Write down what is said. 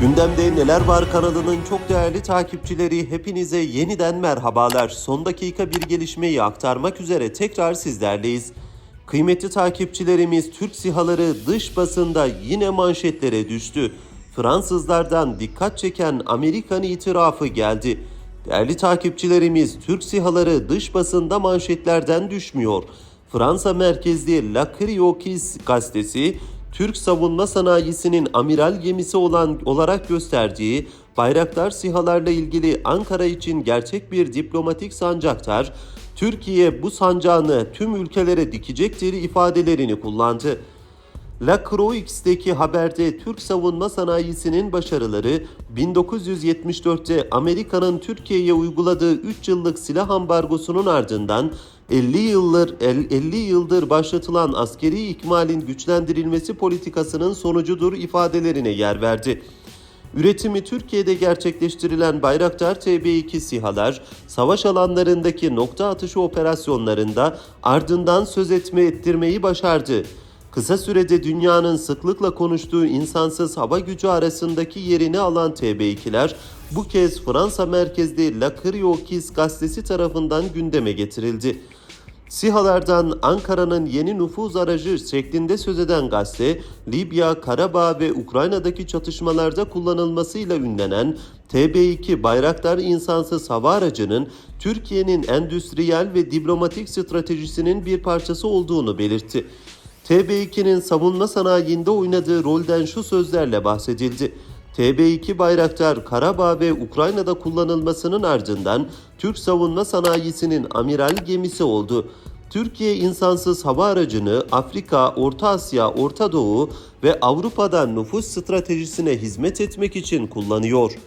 Gündemde Neler Var kanalının çok değerli takipçileri hepinize yeniden merhabalar. Son dakika bir gelişmeyi aktarmak üzere tekrar sizlerleyiz. Kıymetli takipçilerimiz Türk sihaları dış basında yine manşetlere düştü. Fransızlardan dikkat çeken Amerikan itirafı geldi. Değerli takipçilerimiz Türk sihaları dış basında manşetlerden düşmüyor. Fransa merkezli La Criokis gazetesi Türk savunma sanayisinin amiral gemisi olan olarak gösterdiği Bayraktar sihalarla ilgili Ankara için gerçek bir diplomatik sancaktar, Türkiye bu sancağını tüm ülkelere dikecektir ifadelerini kullandı. La Croix'teki haberde Türk savunma sanayisinin başarıları 1974'te Amerika'nın Türkiye'ye uyguladığı 3 yıllık silah ambargosunun ardından 50 yıldır 50 yıldır başlatılan askeri ikmalin güçlendirilmesi politikasının sonucudur ifadelerine yer verdi. Üretimi Türkiye'de gerçekleştirilen Bayraktar TB2 SİHA'lar, savaş alanlarındaki nokta atışı operasyonlarında ardından söz etme ettirmeyi başardı. Kısa sürede dünyanın sıklıkla konuştuğu insansız hava gücü arasındaki yerini alan TB2'ler bu kez Fransa merkezli La Criokis gazetesi tarafından gündeme getirildi. SİHA'lardan Ankara'nın yeni nüfuz aracı şeklinde söz eden gazete, Libya, Karabağ ve Ukrayna'daki çatışmalarda kullanılmasıyla ünlenen TB2 Bayraktar insansız hava aracının Türkiye'nin endüstriyel ve diplomatik stratejisinin bir parçası olduğunu belirtti. TB2'nin savunma sanayinde oynadığı rolden şu sözlerle bahsedildi. TB2 Bayraktar Karabağ ve Ukrayna'da kullanılmasının ardından Türk savunma sanayisinin amiral gemisi oldu. Türkiye insansız hava aracını Afrika, Orta Asya, Orta Doğu ve Avrupa'da nüfus stratejisine hizmet etmek için kullanıyor.